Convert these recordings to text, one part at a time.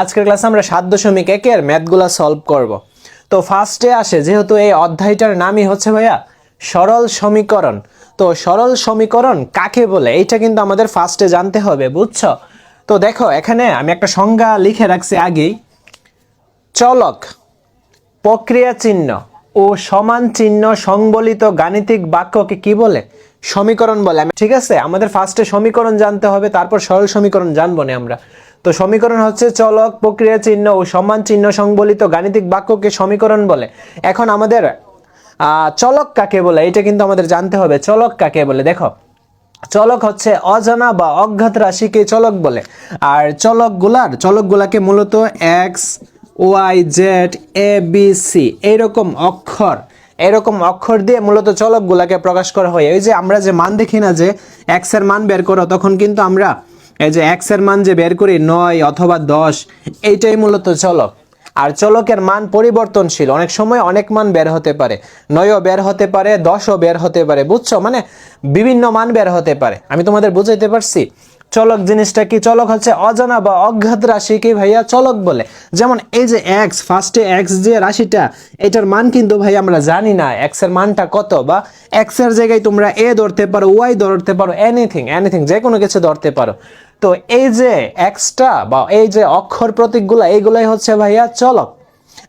আজকের ক্লাসে আমরা সাত দশমিক একের ম্যাথগুলা সলভ করব। তো ফার্স্টে আসে, যেহেতু এই অধ্যায়টার নামই হচ্ছে ভাইয়া সরল সমীকরণ। তো সরল সমীকরণ কাকে বলে? এইটা কিন্তু আমাদের ফার্স্টে জানতে হবে, বুঝছ? তো দেখো, এখানে আমি একটা সংজ্ঞা লিখে রাখছি আগেই। চলক, প্রক্রিয়া চিহ্ন ও সমান চিহ্ন সংবলিত গাণিতিক বাক্যকে কি বলে? সমীকরণ বলে। ঠিক আছে? আমাদের ফার্স্টে সমীকরণ জানতে হবে, তারপর সরল সমীকরণ জানব না আমরা। তো সমীকরণ হচ্ছে চলক, প্রক্রিয়া চিহ্ন ও সমান চিহ্ন সংবলিত গাণিতিক বাক্যকে সমীকরণ বলে। এখন আমাদের চলক কাকে বলে? এটা কিন্তু আমাদের জানতে হবে, চলক কাকে বলে? দেখো, চলক হচ্ছে অজানা বা অজ্ঞাত রাশিকে চলক বলে। আর চলকগুলার, চলকগুলাকে মূলত X, Y, Z, A, B, C, এইরকম অক্ষর এরকম অক্ষর দিয়ে মূলত চলকগুলাকে প্রকাশ করা হয়। এই যে আমরা যে মান দেখি না যে এক্সের মান বের করো, তখন কিন্তু আমরা এই যে এক্সের মান যে বের করি নয় অথবা দশ, এইটাই মূলত চলক। আর চলকের মান পরিবর্তনশীল, অনেক সময় অনেক মান বের হতে পারে। নয়ও বের হতে পারে, দশও বের হতে পারে, বুঝছ? মানে বিভিন্ন মান বের হতে পারে। আমি তোমাদের বুঝাইতে পারছি। চলক জিনিসটা কি? চলক হচ্ছে অজানা বা অজ্ঞাত রাশিকে ভাইয়া? চলক বলে। যেমন এই যে এক্স ফার্স্টে এক্স যে রাশিটা, এটার মান কিন্তু ভাই আমরা জানি না। এক্সের মানটা কত? বা এক্সের জায়গায় তোমরা এ ধরতে পারো ওয়াই ধরতে পারো এনিথিং এনিথিং যে কোনো কিছু ধরতে পারো। তো এই যে এক্সটা বা এই যে অক্ষর প্রতীকগুলা, এইগুলাই হচ্ছে ভাইয়া চলক।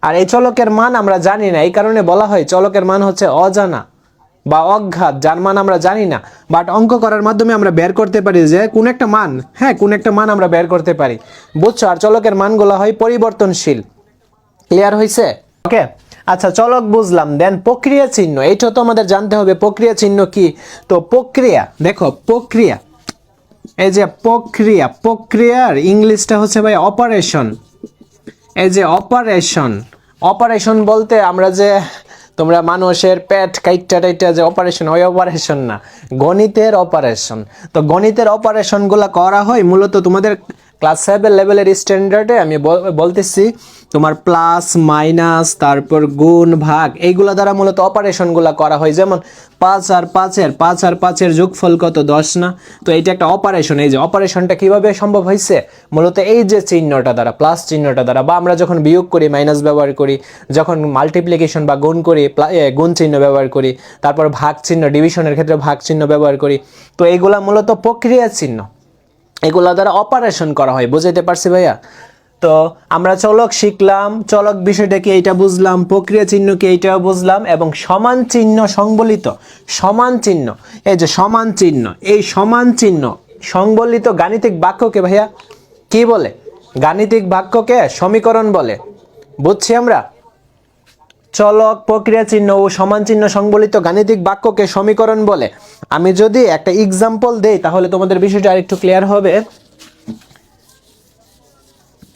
আর এই চলকের মান আমরা জানি না, এই কারণে বলা হয় চলকের মান হচ্ছে অজানা বা অজ্ঞাত, যার মান আমরা জানি না। বাট অঙ্ক করার মাধ্যমে আমরা বের করতে পারি যে কোন একটা মান হ্যাঁ কোন একটা মান আমরা বের করতে পারি। বুঝছ? আর চলকের মানগুলো হয় পরিবর্তনশীল। ক্লিয়ার হয়েছে ওকে আচ্ছা চলক বুঝলাম। দেন প্রক্রিয়া চিহ্ন, এইটা তো আমাদের জানতে হবে, প্রক্রিয়া চিহ্ন কি? তো প্রক্রিয়া, দেখো, প্রক্রিয়া। এই যে প্রক্রিয়া, প্রক্রিয়ার ইংলিশটা হচ্ছে ভাই অপারেশন এই যে অপারেশন অপারেশন বলতে আমরা যে তোমরা মানুষের পেট কাইটটা টাইটা যে অপারেশন ওই অপারেশন না, গণিতের অপারেশন তো গণিতের অপারেশনগুলো করা হয় মূলত তোমাদের ক্লাস সেভেন লেভেলের স্ট্যান্ডার্ডে আমি বল- বলতেছি, তোমার প্লাস মাইনাস তারপর গুণ, ভাগ, এইগুলো দ্বারা মূলত অপারেশনগুলো করা হয়। যেমন পাঁচ আর পাঁচের, পাঁচ আর পাঁচের যোগফল কত? দশ না? তো এইটা একটা অপারেশন এই যে অপারেশনটা কীভাবে সম্ভব হয়েছে? মূলত এই যে চিহ্নটা দ্বারা প্লাস চিহ্নটা দ্বারা, বা আমরা যখন বিয়োগ করি মাইনাস ব্যবহার করি, যখন মাল্টিপ্লিকেশন বা গুণ করি গুণ চিহ্ন ব্যবহার করি, তারপর ভাগ চিহ্ন ডিভিশনের ক্ষেত্রে ভাগ চিহ্ন ব্যবহার করি, তো এইগুলা মূলত প্রক্রিয়া চিহ্ন। এগুলো দ্বারা অপারেশন করা হয়, বুঝাইতে পারছি ভাইয়া? তো আমরা চলক শিখলাম, চলক বিষয়টা কি এইটা বুঝলাম, প্রক্রিয়া চিহ্ন কি এইটাও বুঝলাম, এবং সমান চিহ্ন সংবলিত, সমান চিহ্ন, এই যে সমান চিহ্ন, এই সমান চিহ্ন সংবলিত গাণিতিক বাক্যকে ভাইয়া কি বলে? গাণিতিক বাক্যকে সমীকরণ বলে। বুঝছি আমরা? চলক, প্রক্রিয়া চিহ্ন ও সমান চিহ্ন সংবলিত গাণিতিক বাক্যকে সমীকরণ বলে। আমি যদি একটা এক্সাম্পল দেই, তাহলে তোমাদের বিষয়টা আরেকটু ক্লিয়ার হবে।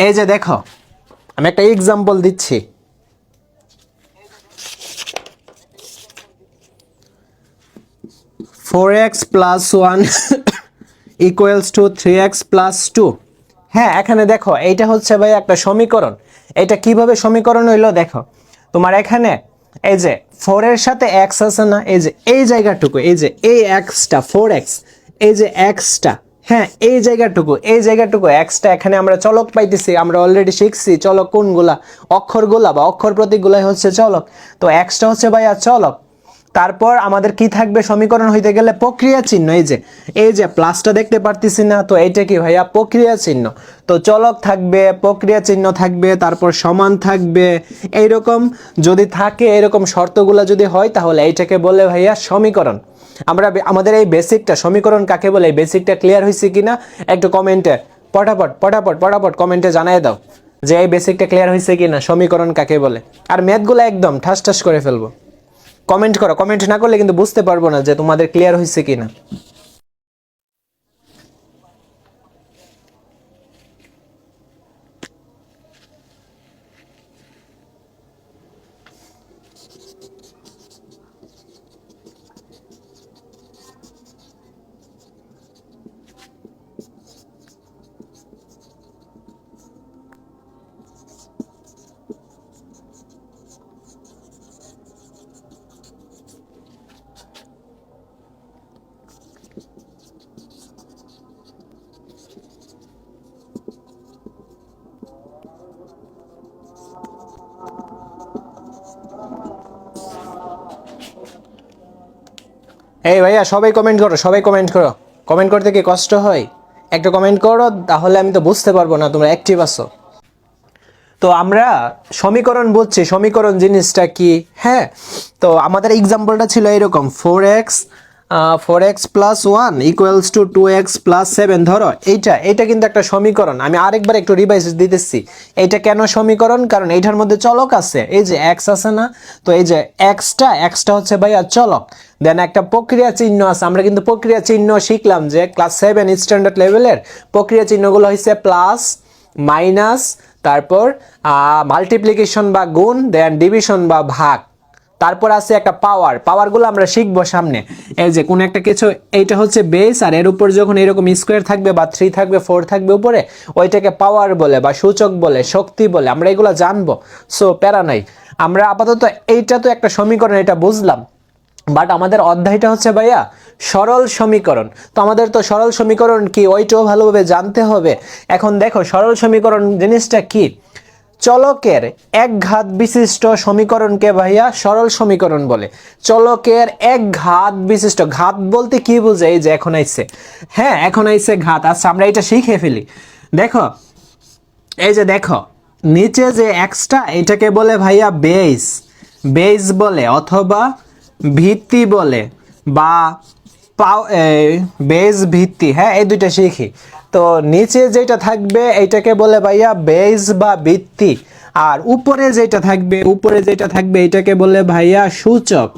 এই যে দেখো, আমি একটা এক্সাম্পল দিচ্ছি। Four X plus one equals to three X plus two হ্যাঁ এখানে দেখো, এইটা হচ্ছে ভাই একটা সমীকরণ। এটা কীভাবে সমীকরণ হইল দেখো, তোমার এখানে, এই যে ফোর এর সাথে এক্স আছে না, এই যে এই জায়গাটুকু, এই যে এই এক্সটা ফোর এক্স এই যে এক্সটা হ্যাঁ এই জায়গাটুকু এই জায়গাটুকু এক্সটা এখানে আমরা চলক পাইতেছি, আমরা অলরেডি শিখছি চলক কোনগুলা, অক্ষরগুলা বা অক্ষর প্রতীকগুলাই হচ্ছে চলক, তো এক্সটা হচ্ছে ভাইয়া চলক। তারপর আমাদের কি থাকবে? সমীকরণ হইতে গেলে প্রক্রিয়া চিহ্ন, এই যে এই যে প্লাসটা দেখতে পারতেছি না, তো এইটা কি ভাইয়া প্রক্রিয়া চিহ্ন? তো চলক থাকবে, প্রক্রিয়া চিহ্ন থাকবে, তারপর সমান থাকবে, এইরকম যদি থাকে, এরকম শর্তগুলো যদি হয়, তাহলে এইটাকে বলে ভাইয়া সমীকরণ। আমরা আমাদের এই বেসিকটা সমীকরণ কাকে বলে, এই বেসিকটা ক্লিয়ার হয়েছে কিনা, একটু কমেন্টে পটাপট পটাপট পটাপট কমেন্টে জানাই দাও, যে এই বেসিকটা ক্লিয়ার হয়েছে কিনা, সমীকরণ কাকে বলে। আর ম্যাথগুলো একদম ঠাস ঠাস করে ফেলব। কমেন্ট করো। কমেন্ট না করলে কিন্তু বুঝতে পারব না যে তোমাদের ক্লিয়ার হয়েছে কিনা। এই ভাইয়া, সবাই কমেন্ট করো, সবাই কমেন্ট করো। কমেন্ট করতে কি কষ্ট হয়? একটা কমেন্ট করো, তাহলে আমি তো বুঝতে পারব না তোমরা অ্যাক্টিভ আছো। তো আমরা সমীকরণ বুঝছি সমীকরণ জিনিসটা কি? হ্যাঁ তো আমাদের এক্সাম্পলটা ছিল এরকম four X four X plus one equals to two X plus seven ধরো, এইটা এটা কিন্তু একটা সমীকরণ। আমি আরেকবার একটু রিভাইজ দিতেছি। এইটা কেন সমীকরণ? কারণ এইটার মধ্যে চলক আছে। এই যে এক্স আছে না, তো এই যে এক্সটা এক্সটা হচ্ছে ভাইয়া চলক। দেন একটা প্রক্রিয়া চিহ্ন আছে, আমরা কিন্তু প্রক্রিয়া চিহ্ন শিখলাম যে ক্লাস সেভেন স্ট্যান্ডার্ড লেভেলের প্রক্রিয়া চিহ্নগুলো হচ্ছে প্লাস মাইনাস তারপর মাল্টিপ্লিকেশন বা গুণ দেন ডিভিশন বা ভাগ। তারপর আছে একটা পাওয়ার পাওয়ারগুলো আমরা শিখব সামনে। এই যে কোন একটা কিছু, এইটা হচ্ছে বেস আর এর উপর যখন এরকম স্কোয়ার থাকবে বা থ্রি থাকবে ফোর থাকবে উপরে, ওইটাকে পাওয়ার বলে বা সূচক বলে, শক্তি বলে, আমরা এগুলো জানব। সো প্যারা নাই। আমরা আপাতত এইটা তো একটা সমীকরণ, এটা বুঝলাম। বাট আমাদের অধ্যায়টা হচ্ছে ভাইয়া সরল সমীকরণ। তো আমাদের তো সরল সমীকরণ কি? ওইটাও ভালোভাবে জানতে হবে। এখন দেখো, সরল সমীকরণ জিনিসটা কি? চলকের এক ঘাত বিশিষ্ট সমীকরণকে ভাইয়া সরল সমীকরণ বলে। চলকের এক ঘাত বিশিষ্ট ঘাত বলতে কি বুঝে এই যে এখন আইছে। হ্যাঁ এখন আইছে ঘাত। আচ্ছা আমরা এটা শিখে ফেলি। দেখো, এই যে দেখো, নিচে যে এক্সটা এটাকে বলে ভাইয়া বেস বেস বলে অথবা ভিত্তি বলে বা পাও বেস ভিত্তি হ্যাঁ এই দুইটা শিখি। তো নিচে যেটা থাকবে, এটাকে বলে ভাইয়া বেজ বা ভিত্তি। আর উপরে যেটা থাকবে, উপরে যেটা থাকবে, এটাকে বলে ভাইয়া সূচক।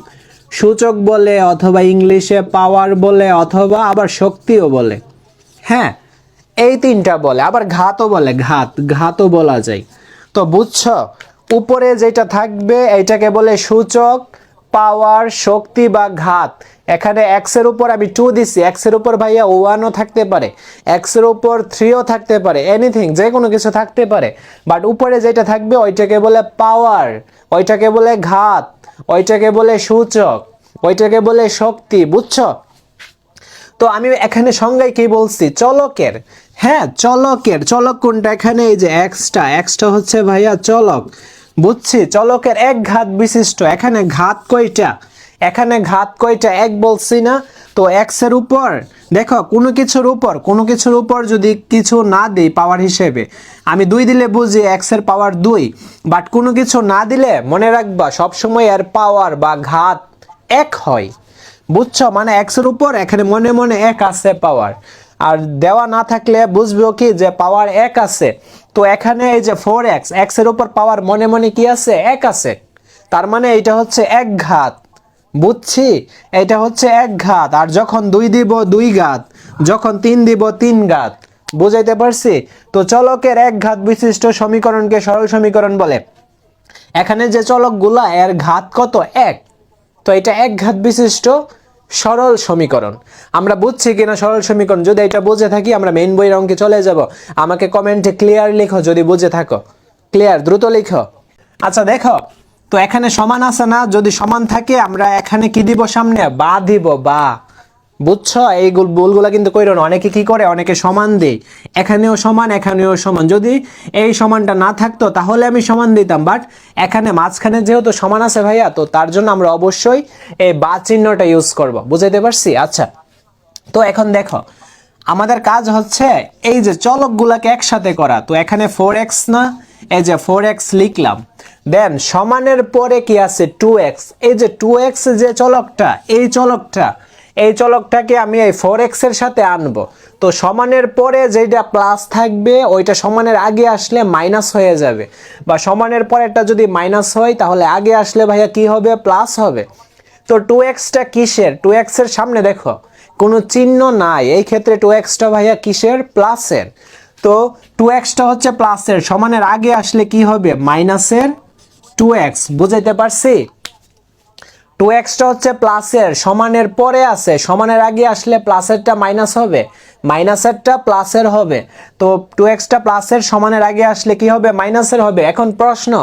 সূচক বলে অথবা ইংলিশে পাওয়ার বলে অথবা আবার শক্তিও বলে। হ্যাঁ এই তিনটা বলে, আবার ঘাতও বলে, ঘাত, ঘাতও বলা যায়। তো বুঝছ? উপরে যেটা থাকবে, এটাকে বলে সূচক পাওয়ার শক্তি বা ঘাত। এখানে এক্সের উপর আমি টু দিছি এক্সের উপর ভাইয়া ওয়ানও থাকতে পারে। এক্সের উপর থ্রিও থাকতে পারে। এনিথিং যে কোনো কিছু থাকতে পারে। বাট উপরে যেটা থাকবে, ওইটাকে বলে পাওয়ার ওইটাকে বলে ঘাত, ওইটাকে বলে সূচক, ওইটাকে বলে শক্তি, বুঝছ? তো আমি এখানে সংজ্ঞায় কি বলছি? চলকের। হ্যাঁ চলকের। চলক কোনটা? এখানে এই যে এক্সটা এক্সটা হচ্ছে ভাইয়া চলক। বুঝছি, চলকের এক ঘাত বিশিষ্ট, এখানে ঘাত কয়টা? এখানে ঘাত কয়টা? এক বলছি না, তো এক্সের উপর, দেখো, কোনো কিছুর উপর, কোনো কিছুর উপর যদি কিছু না দিই পাওয়ার হিসেবে, আমি দুই দিলে বুঝি এক্সের পাওয়ার দুই বাট কোনো কিছু না দিলে, মনে রাখবা, সবসময় এর পাওয়ার বা ঘাত এক হয়। বুঝছ? মানে এক্সের উপর, এখানে মনে মনে এক আছে পাওয়ার আর দেওয়া না থাকলে বুঝব কি যে পাওয়ার এক আছে। তো এখানে এই যে ফোর এক্স এক্সের উপর পাওয়ার মনে মনে কি আছে? এক আছে। তার মানে এটা হচ্ছে এক ঘাত। বুঝছি? এটা হচ্ছে এক ঘাত। আর যখন দুই দিব, দুই ঘাত। যখন তিন দিব, তিন ঘাত। বুঝাইতে পারছি? তো চলকের এক ঘাত বিশিষ্ট সমীকরণকে সরল সমীকরণ বলে। এখানে যে চলকগুলা, এর ঘাত কত? এক। তো এটা এক ঘাত বিশিষ্ট সরল সমীকরণ। আমরা বুঝছি কিনা সরল সমীকরণ? যদি এটা বুঝে থাকি, আমরা মেইন বইয়ের অঙ্কে চলে যাব। আমাকে কমেন্টে ক্লিয়ার লেখো যদি বুঝে থাকো। ক্লিয়ার দ্রুত লেখো। আচ্ছা দেখো, তো এখানে সমান আছে না? যদি সমান থাকে, আমরা এখানে কি দিব সামনে? বা দিব, বা। বুঝছ? এই গুল- ভুলগুলা কিন্তু কইরো না। অনেকে কি করে? অনেকে সমান দেই এখানেও সমান এখানেও সমান। যদি এই সমানটা না থাকতো, তাহলে আমি সমান দিতাম। বাট এখানে মাঝখানে যেহেতু সমান আছে ভাইয়া, তো তার জন্য আমরা অবশ্যই এই বা চিহ্নটা ইউজ করব। বুঝাইতে পারছি? আচ্ছা। তো এখন দেখো, আমাদের কাজ হচ্ছে এই যে চলকগুলাকে একসাথে করা। তো এখানে ফোর এক্স না, এই যে ফোর এক্স লিখলাম। দেন সমানের পরে কি আছে? টু এক্স এই যে টু এক্স যে চলকটা, এই চলকটা এই চলকটাকে আমি এই ফোর এক্সের সাথে আনব। তো সমানের পরে যেটা প্লাস থাকবে, ওইটা সমানের আগে আসলে মাইনাস হয়ে যাবে। বা সমানের পর পরেরটা যদি মাইনাস হয়, তাহলে আগে আসলে ভাইয়া কি হবে? প্লাস হবে। তো টু এক্সটা কিসের টু এক্সের সামনে দেখো, কোনো চিহ্ন নাই। এই ক্ষেত্রে টু এক্সটা ভাইয়া কিসের? প্লাসের তো টু এক্সটা হচ্ছে প্লাসের সমানের আগে আসলে কি হবে? মাইনাসের টু এক্স বুঝাইতে পারছি? টু এক্সটা হচ্ছে প্লাসের সমানের পরে আছে, সমানের আগে আসলে প্লাসেরটা মাইনাস হবে মাইনাসেরটা প্লাসের হবে। তো টু এক্সটা প্লাসের সমানের আগে আসলে কি হবে? মাইনাসের হবে। এখন প্রশ্ন,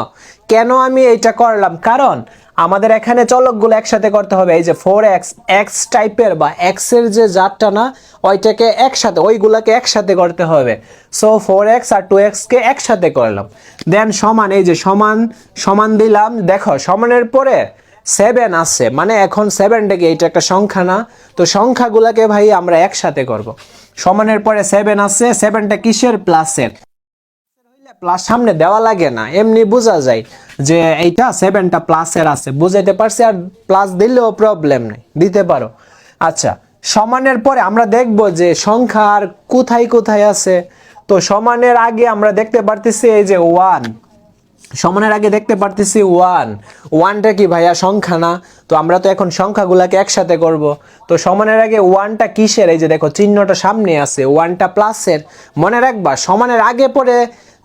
কেন আমি এইটা করলাম? কারণ আমাদের এখানে চলকগুলো একসাথে করতে হবে। এই যে ফোর এক্স এক্স টাইপের বা এক্সের যে জাতটা না, ওইটাকে একসাথে, ওইগুলোকে একসাথে করতে হবে। সো ফোর এক্স আর টু এক্সকে একসাথে করলাম। দেন সমান, এই যে সমান সমান দিলাম। দেখো, সমানের পরে সেভেন আছে। মানে এখন সেভেনটাকে এটা একটা সংখ্যা না। তো সংখ্যাগুলোকে ভাই আমরা একসাথে করব। সমানের পরে সেভেন আছে। সেভেনটা কিসের? প্লাসের। প্লাস সামনে দেওয়া লাগে না। এমনি বোঝা যায় যে এইটা সেভেনটা প্লাসের আছে। বুঝাইতে পারছি? আর প্লাস দিলেও প্রবলেম নেই। দিতে পারো। আচ্ছা সমানের পরে আমরা দেখব যে সংখ্যা আর কোথায় কোথায় আছে। তো সমানের আগে আমরা দেখতে পারতেছি এই যে ওয়ান সমানের আগে দেখতে পারতেছি ওয়ান ওয়ানটা কি ভাইয়া সংখ্যা না? তো আমরা তো এখন সংখ্যাগুলোকে একসাথে করব। তো সমানের আগে ওয়ানটা কিসের? এই যে দেখো, চিহ্নটা সামনে আছে ওয়ানটা প্লাসের মনে রাখবা, সমানের আগে পরে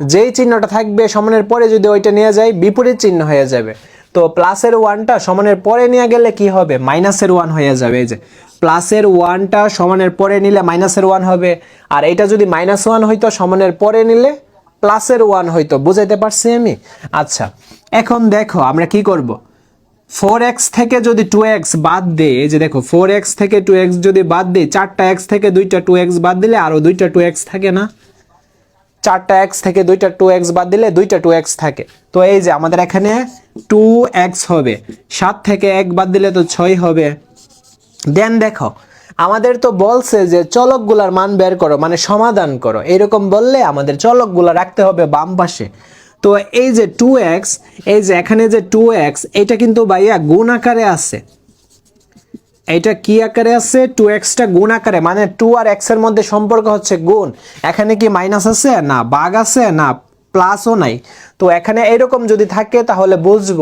যেই চিহ্নটা থাকবে, সমানের পরে যদি ওইটা নিয়ে যায় বিপরীত চিহ্ন হয়ে যাবে। তো প্লাসের ওয়ানটা সমানের পরে নিয়ে গেলে কি হবে? মাইনাসের ওয়ান হয়ে যাবে, এই যে। প্লাসের ওয়ানটা সমানের পরে নিলে মাইনাসের ওয়ান হবে। আর এটা যদি মাইনাস ওয়ান হইতো, সমানের পরে নিলে প্লাসের ওয়ান হইতো বুঝাইতে পারছি আমি? আচ্ছা এখন দেখো, আমরা কি করব? ফোর এক্স থেকে যদি টু এক্স বাদ দিই, এই যে দেখো, ফোর এক্স থেকে টু এক্স যদি বাদ দিই, চারটা এক্স থেকে দুইটা টু এক্স বাদ দিলে আরও দুইটা টু এক্স থাকে না? চারটা এক্স থেকে দুইটা টু এক্স বাদ দিলে দুইটা টু এক্স থাকে। তো এই যে আমাদের এখানে টু এক্স হবে, সাত থেকে এক বাদ দিলে তো ছয় হবে। দেন দেখো আমাদের তো বলছে যে চলকগুলার মান বের করো মানে সমাধান করো। এরকম বললে আমাদের চলকগুলা রাখতে হবে বাম পাশে। তো এই যে টু এক্স এই যে এখানে যে টু এক্স এটা কিন্তু ভাইয়া গুণ আকারে আছে। এটা কি আকারে আছে? টু এক্সটা গুণ আকারে মানে টু আর এক্সের মধ্যে সম্পর্ক হচ্ছে গুণ। এখানে কি মাইনাস আছে? না বাঘ আছে? না প্লাসও নাই। তো এখানে এরকম যদি থাকে, তাহলে বুঝব।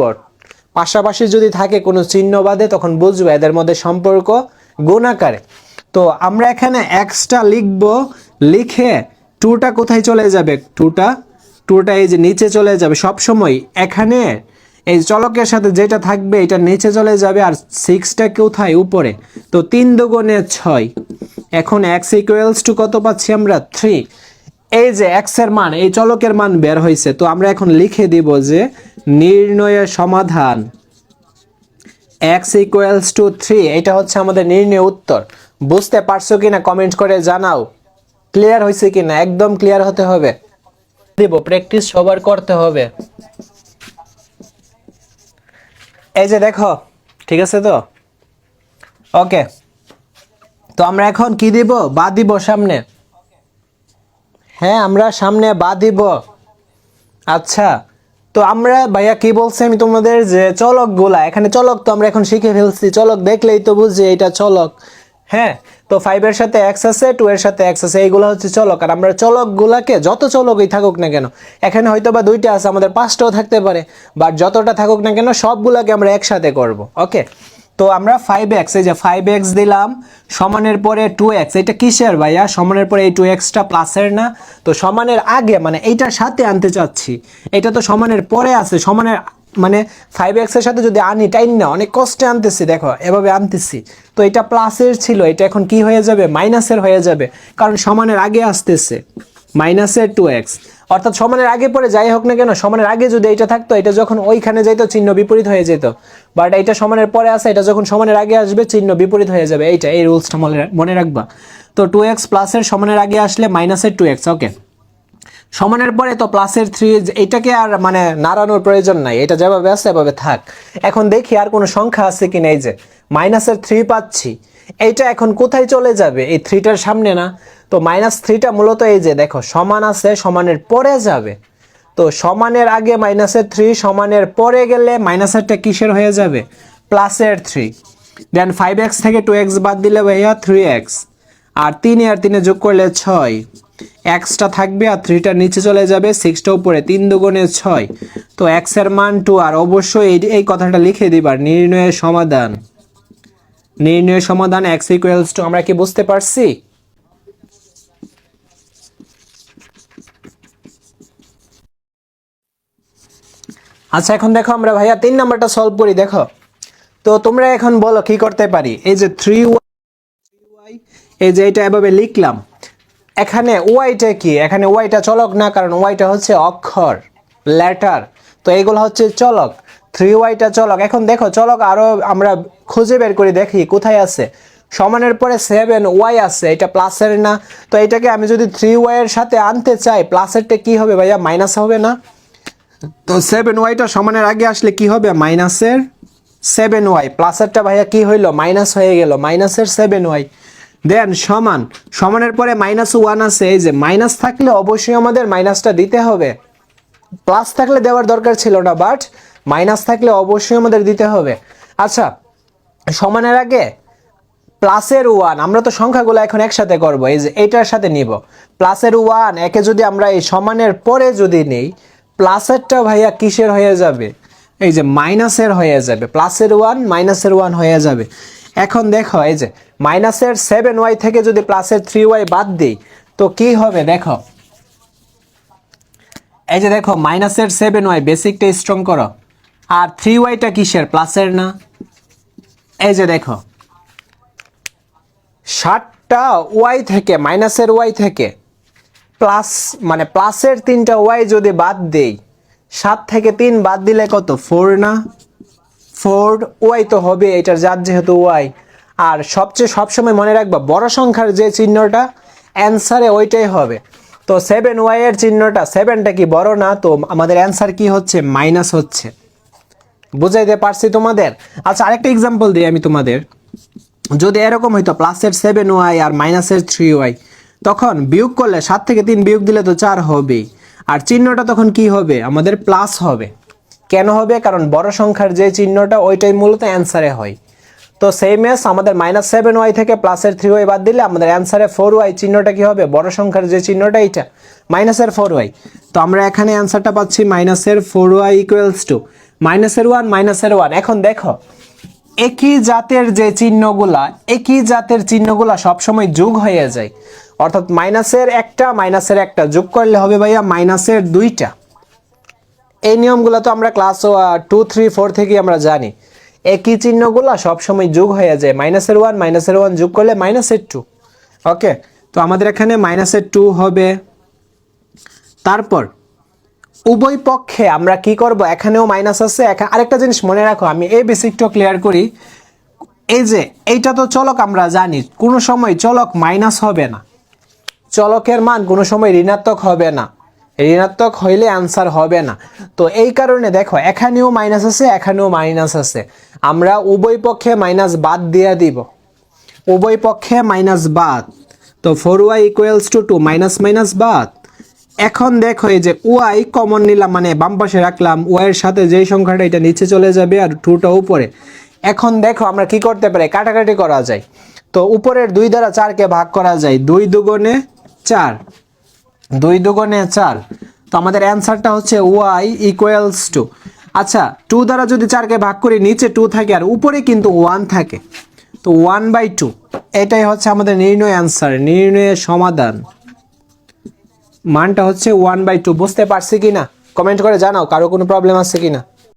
পাশাপাশি যদি থাকে কোনো চিহ্ন বাদে, তখন বুঝব এদের মধ্যে সম্পর্ক গুণ আকারে তো আমরা এখানে এক্সটা লিখব, লিখে টুটা কোথায় চলে যাবে? টুটা টুটা এই যে নিচে চলে যাবে সব সময়। এখানে এই চলকের সাথে যেটা থাকবে, এটা নিচে চলে যাবে আর সিক্সটা কোথায়? উপরে। তো তিন দুগুণে ছয়। এখন এক্স ইকুয়ালস টু কত পাচ্ছি আমরা? থ্রি এই যে এক্সের মান, এই চলকের মান বের হয়েছে। তো আমরা এখন লিখে দিব যে নির্ণয়ের সমাধান। এক্স ইকুয়ালস টু থ্রি এটা হচ্ছে আমাদের নির্ণয় উত্তর। বুঝতে পারছ কিনা কমেন্ট করে জানাও। ক্লিয়ার হয়েছে কিনা? একদম ক্লিয়ার হতে হবে। দিব প্র্যাকটিস সবার করতে হবে। এই যে দেখো, ঠিক আছে তো? ওকে তো আমরা এখন কি দিব? বা দিব সামনে। হ্যাঁ আমরা সামনে বা দিব। আচ্ছা। তো আমরা ভাইয়া কি বলছি আমি তোমাদের যে চলকগুলা, এখানে চলক তো আমরা এখন শিখে ফেলছি, চলক দেখলেই তো বুঝছি এটা চলক। হ্যাঁ তো ফাইভের সাথে এক্স আছে টু এর সাথে এক্স আছে, এইগুলো হচ্ছে চলক। আর আমরা চলকগুলাকে যত চলকই থাকুক না কেন, এখানে হয়তো বা দুইটা আছে, আমাদের পাঁচটাও থাকতে পারে বাট যতটা থাকুক না কেন, সবগুলাকে আমরা একসাথে করব ওকে তো আমরা ফাইভ এক্স এই যে ফাইভ এক্স দিলাম, সমানের পরে টু এক্স এটা কিসের ভাইয়া? সমানের পরে এই টু এক্সটা প্লাসের না? তো সমানের আগে মানে এইটার সাথে আনতে চাচ্ছি। এটা তো সমানের পরে আছে, সমানের মানে ফাইভ এক্সের সাথে যদি আনি টাইম না, অনেক কষ্টে আনতেছি, দেখো, এভাবে আনতেছি। তো এটা প্লাসের ছিল, এটা এখন কি হয়ে যাবে? মাইনাসের হয়ে যাবে, কারণ সমানের আগে আসতেছে। মাইনাসের টু এক্স অর্থাৎ সমানের আগে পরে যাই হোক না কেন, সমানের আগে যদি এটা থাকতো, এটা যখন ওইখানে যাইতো, চিহ্ন বিপরীত হয়ে যেত। বাট এটা সমানের পরে আসে এটা যখন সমানের আগে আসবে, চিহ্ন বিপরীত হয়ে যাবে। এইটা, এই রুলসটা মনে মনে রাখবা। তো টু এক্স প্লাসের সমানের আগে আসলে মাইনাসের টু এক্স ওকে সমানের পরে তো প্লাসের থ্রি এটাকে আর মানে নাড়ানোর প্রয়োজন নাই। এটা যেভাবে আছে, এভাবে থাক। এখন দেখি আর কোনো সংখ্যা আছে কি এই যে মাইনাসের থ্রি পাচ্ছি। এইটা এখন কোথায় চলে যাবে? এই থ্রিটার সামনে না? তো মাইনাস থ্রিটা মূলত এই যে, দেখো, সমান আছে, সমানের পরে যাবে। তো সমানের আগে মাইনাসের থ্রি সমানের পরে গেলে মাইনাসেরটা কিসের হয়ে যাবে? প্লাসের থ্রি দেন ফাইভ এক্স থেকে টু এক্স বাদ দিলে ভাইয়া থ্রি এক্স আর তিনে আর তিনে যোগ করলে ছয়। এক্সটা থাকবে আর থ্রিটা নিচে চলে যাবে সিক্সটা উপরে, তিন দুগুণে ছয়। তো এক্সের মান টু আর অবশ্যই এই এই কথাটা লিখে দিবার নির্ণয়ের সমাধান। নির্ণয়ের সমাধান এক্স ইকুয়ালস টু আমরা কি বুঝতে পারছি? আচ্ছা এখন দেখো আমরা ভাইয়া তিন নাম্বারটা সলভ করি, দেখো। তো তোমরা এখন বলো, কি করতে পারি? এই যে থ্রি ওয়াই এই যে এটা এভাবে লিখলাম। এখানে ওয়াইটা কি? এখানে ওয়াইটা চলক না, কারণ ওয়াইটা হচ্ছে অক্ষর লেটার তো এইগুলো হচ্ছে চলক। থ্রি ওয়াইটা চলক। এখন দেখো, চলক আরও আমরা খুঁজে বের করে, দেখি কোথায় আছে। সমানের পরে সেভেন ওয়াই আছে, এটা প্লাসের না। তো এটাকে আমি যদি থ্রি ওয়াইয়ের সাথে আনতে চাই প্লাসেরটা কি হবে ভাইয়া? মাইনাস হবে না? তো সেভেন ওয়াইটা সমানের আগে আসলে কি হবে? মাইনাসের সেভেন ওয়াই প্লাসেরটা ভাইয়া কি হইল? মাইনাস হয়ে গেল। মাইনাসের সেভেন ওয়াই দেন সমান। সমানের পরে মাইনাস ওয়ান আছে। এই যে মাইনাস থাকলে অবশ্যই আমাদের মাইনাসটা দিতে হবে। প্লাস থাকলে দেওয়ার দরকার ছিল না বাট মাইনাস থাকলে অবশ্যই আমাদের দিতে হবে। আচ্ছা সমানের আগে প্লাসের ওয়ান আমরা তো সংখ্যাগুলো এখন একসাথে করব। এই যে এইটার সাথে নিব। প্লাসের ওয়ান একে যদি আমরা এই সমানের পরে যদি নেই প্লাসেরটা ভাইয়া কিসের হয়ে যাবে? এই যে মাইনাসের হয়ে যাবে। প্লাসের ওয়ান, মাইনাসের ওয়ান হয়ে যাবে। এখন দেখো, এই যে মাইনাসের সেভেন ওয়াই থেকে যদি প্লাসের থ্রি ওয়াই বাদ দিই, তো কি হবে দেখো? এই যে দেখো, মাইনাসের সেভেন ওয়াই বেসিকটা স্ট্রং করো। আর থ্রি ওয়াইটা কিসের? প্লাসের না? এই যে দেখো, ষাটটা ওয়াই থেকে, মাইনাসের ওয়াই থেকে প্লাস মানে প্লাসের তিনটা ওয়াই যদি বাদ দেই, সাত থেকে তিন বাদ দিলে কত? ফোর না? ফোর, ওয়াই তো হবে, এটার জাত যেহেতু ওয়াই। আর সবচেয়ে সবসময় মনে রাখবা, বড় সংখ্যার যে চিহ্নটা অ্যান্সারে ওইটাই হবে। তো সেভেন ওয়াই এর চিহ্নটা সেভেনটা কি বড় না? তো আমাদের অ্যান্সার কি হচ্ছে? মাইনাস হচ্ছে। বুঝাইতে পারছি তোমাদের? আচ্ছা আরেকটা এক্সাম্পল দিই আমি তোমাদের। যদি এরকম হইতো, প্লাসের সেভেন ওয়াই আর মাইনাসের থ্রি ওয়াই তখন বিয়োগ করলে সাত থেকে তিন বিয়োগ দিলে তো চার হবেই। আর চিহ্নটা তখন কি হবে? আমাদের প্লাস হবে। কেন হবে? কারণ বড় সংখ্যার যে চিহ্নটা, ওইটাই মূলত অ্যান্সারে হয়। তো সেই ম্যাচ আমাদের মাইনাস সেভেন ওয়াই থেকে প্লাসের থ্রি ওয়াই বাদ দিলে আমাদের অ্যান্সারে ফোর ওয়াই চিহ্নটা কি হবে? বড় সংখ্যার যে চিহ্নটা, এইটা। মাইনাসের ফোর ওয়াই তো আমরা এখানে অ্যান্সারটা পাচ্ছি মাইনাসের ফোর ওয়াই ইকুয়ালস টু মাইনাসের ওয়ান মাইনাসের ওয়ান এখন দেখো একই জাতের যে চিহ্নগুলা, একই জাতের চিহ্নগুলা সবসময় যোগ হয়ে যায়। অর্থাৎ মাইনাসের একটা মাইনাসের একটা যোগ করলে হবে ভাইয়া মাইনাসের দুইটা। এই নিয়মগুলো তো আমরা ক্লাস টু থ্রি ফোর থেকে আমরা জানি। একই চিহ্নগুলো সবসময় যোগ হয়ে যায়। মাইনাসের ওয়ান মাইনাসের ওয়ান যোগ করলে মাইনাসের টু ওকে তো আমাদের এখানে মাইনাসের টু হবে। তারপর উভয় পক্ষে আমরা কি করব? এখানেও মাইনাস আছে আরেকটা জিনিস মনে রাখো, আমি এই বেসিকটা ক্লিয়ার করি। এই যে, এইটা তো চলক আমরা জানি, কোনো সময় চলক মাইনাস হবে না। চলকের মান কোনো সময় ঋণাত্মক হবে না। ঋণাত্মক হইলে আনসার হবে না। তো এই কারণে দেখো, এখানেও মাইনাস আছে, এখানেও মাইনাস আছে। আমরা উভয় পক্ষে মাইনাস বাদ দিয়ে দিব। উভয় পক্ষে মাইনাস বাদ। তো four Y equals to two minus minus বাদ। এখন দেখো এই যে ওয়াই কমন নিলাম মানে বাম পাশে রাখলাম ওয়াইয়ের সাথে যেই সংখ্যাটা এটা নিচে চলে যাবে আর টুটা উপরে। এখন দেখো আমরা কি করতে পারি? কাটাকাটি করা যায়। তো উপরের দুই দ্বারা চারকে ভাগ করা যায়, দুই দুগুণে চার। দুই দুগুণে চার। তো আমাদের অ্যান্সারটা হচ্ছে ওয়াই ইকুয়ালস টু আচ্ছা টু দ্বারা যদি চারকে ভাগ করি, নিচে টু থাকে আর উপরে কিন্তু ওয়ান থাকে। তো ওয়ান বাই টু এটাই হচ্ছে আমাদের নির্ণয় অ্যান্সার, নির্ণয়ের সমাধান। মানটা হচ্ছে ওয়ান বাই টু বুঝতে পারছি কি না কমেন্ট করে জানাও, কারও কোনো প্রবলেম আছে কি না